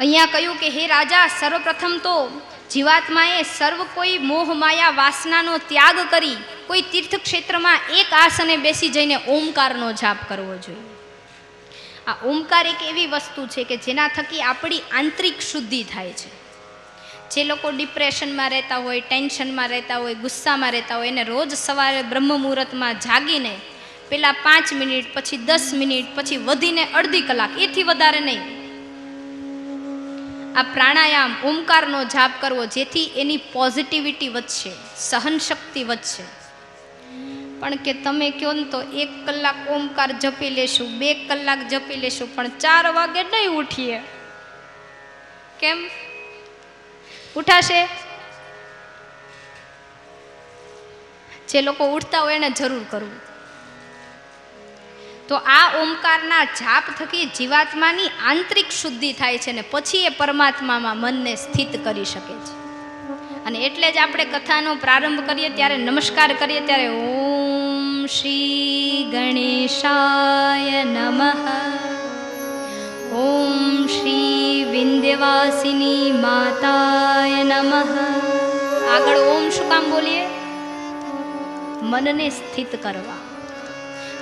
અહીંયા કહ્યું કે, હે રાજા, સર્વપ્રથમ તો જીવાત્માએ સર્વ કોઈ મોહ, માયા, વાસનાનો ત્યાગ કરી કોઈ તીર્થ ક્ષેત્રમાં એક આસને બેસી જઈને ઓમકારનો જાપ કરવો જોઈએ. આ ઓમકાર એક એવી વસ્તુ છે કે જેના થકી આપણી આંતરિક શુદ્ધિ થાય છે. જે લોકો ડિપ્રેશનમાં રહેતા હોય, ટેન્શનમાં રહેતા હોય, ગુસ્સામાં રહેતા હોય, એને રોજ સવારે બ્રહ્મ મુહૂર્તમાં જાગીને પહેલાં પાંચ મિનિટ, પછી દસ મિનિટ, પછી વધીને અડધી કલાક, એથી વધારે નહીં. આ પ્રાણાયામ, ઓમકારનો જાપ કરવો, જેથી એની પોઝિટિવિટી વધશે, સહનશક્તિ વધશે. પણ કે તમે કહો ને તો એક કલાક ઓમકાર જપી લેશું, બે કલાક જપી લેશું, પણ ચાર વાગે નહીં ઉઠીએ. કેમ? ઉઠાશે? જે લોકો ઉઠતા હોય એને જરૂર કરવું. તો આ ઓમકારના જાપ થકી જીવાત્માની આંતરિક શુદ્ધિ થાય છે ને પછી એ પરમાત્મામાં મનને સ્થિત કરી શકે છે. અને એટલે જ આપણે કથાનો પ્રારંભ કરીએ, ત્યારે નમસ્કાર કરીએ, ત્યારે ઓમ શ્રી ગણેશાય નમઃ. ઓમ શ્રી વિંધ્યવાસિની માતાય નમઃ. આગળ ઓમ શું કામ બોલીએ? મનને સ્થિત કરવા.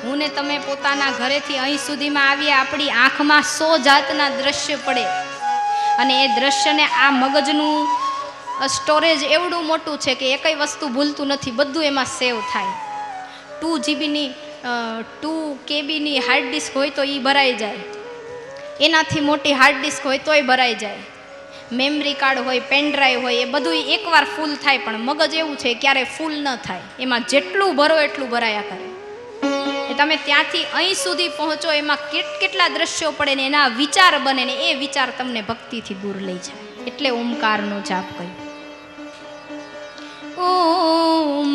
હું ને તમે પોતાના ઘરેથી અહીં સુધીમાં આવીએ, આપણી આંખમાં સો જાતના દ્રશ્ય પડે. અને એ દ્રશ્યને આ મગજનું સ્ટોરેજ એવડું મોટું છે કે એકઈ વસ્તુ ભૂલતું નથી, બધું એમાં સેવ થાય. ટુ જીબીની ટુ કેબીની હાર્ડ ડિસ્ક હોય તો એ ભરાઈ જાય. એનાથી મોટી હાર્ડ ડિસ્ક હોય તોય ભરાઈ જાય. મેમરી કાર્ડ હોય પેન ડ્રાઈવ હોય, એ બધું એકવાર ફૂલ થાય, પણ મગજ એવું છે ક્યારે ફૂલ ન થાય. એમાં જેટલું ભરો એટલું ભરાયા કરે. એ તમે ત્યાંથી અહીં સુધી પહોંચો, એમાં કેટ કેટલા દ્રશ્યો પડે ને એના વિચાર બને ને એ વિચાર તમને ભક્તિથી દૂર લઈ જાય. એટલે ઓમકારનો જાપ કહ્યું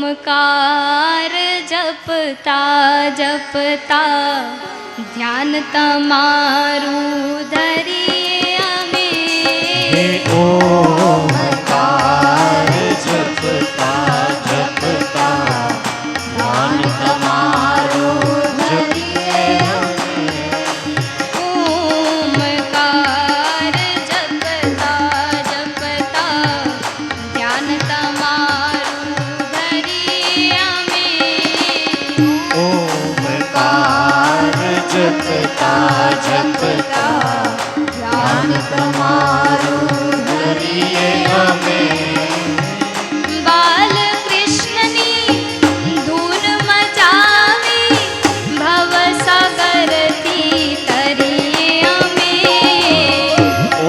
ઓમકાર જપતા જપતા ધ્યાન તમારું ધરીએ જપતા જપતા ધ્યાન તમારું ધરીએ અમે બાલકૃષ્ણની ધૂન મચાવી ભવસાગરથી તરીએ અમે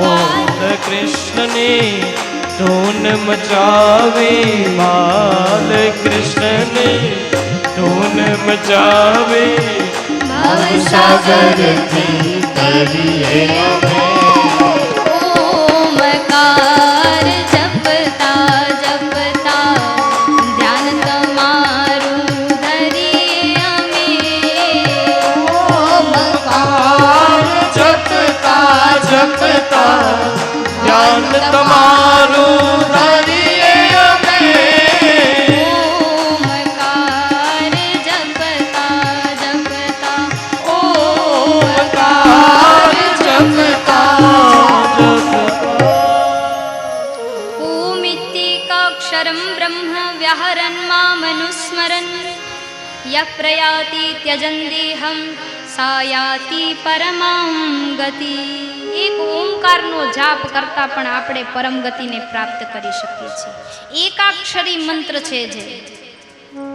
ઓમ કૃષ્ણની ધૂન મચાવી બાલ કૃષ્ણની ધૂન મચાવી ભવસાગરથી કરીએ અમે ઓમકાર જપતા જપતા ધ્યાન તમારું ધરીએ અમે ઓમકાર જપતા જપતા ધ્યાન તમારું મામનુસ્મરन् યઃ પ્રયાતિ ત્યજન્દેહં સા યાતિ પરમાં ગતિ એક ઓમકારનો જાપ કરતાં પણ આપણે પરમ ગતિને પ્રાપ્ત કરી શકીએ છીએ એકાક્ષરી મંત્ર છે જે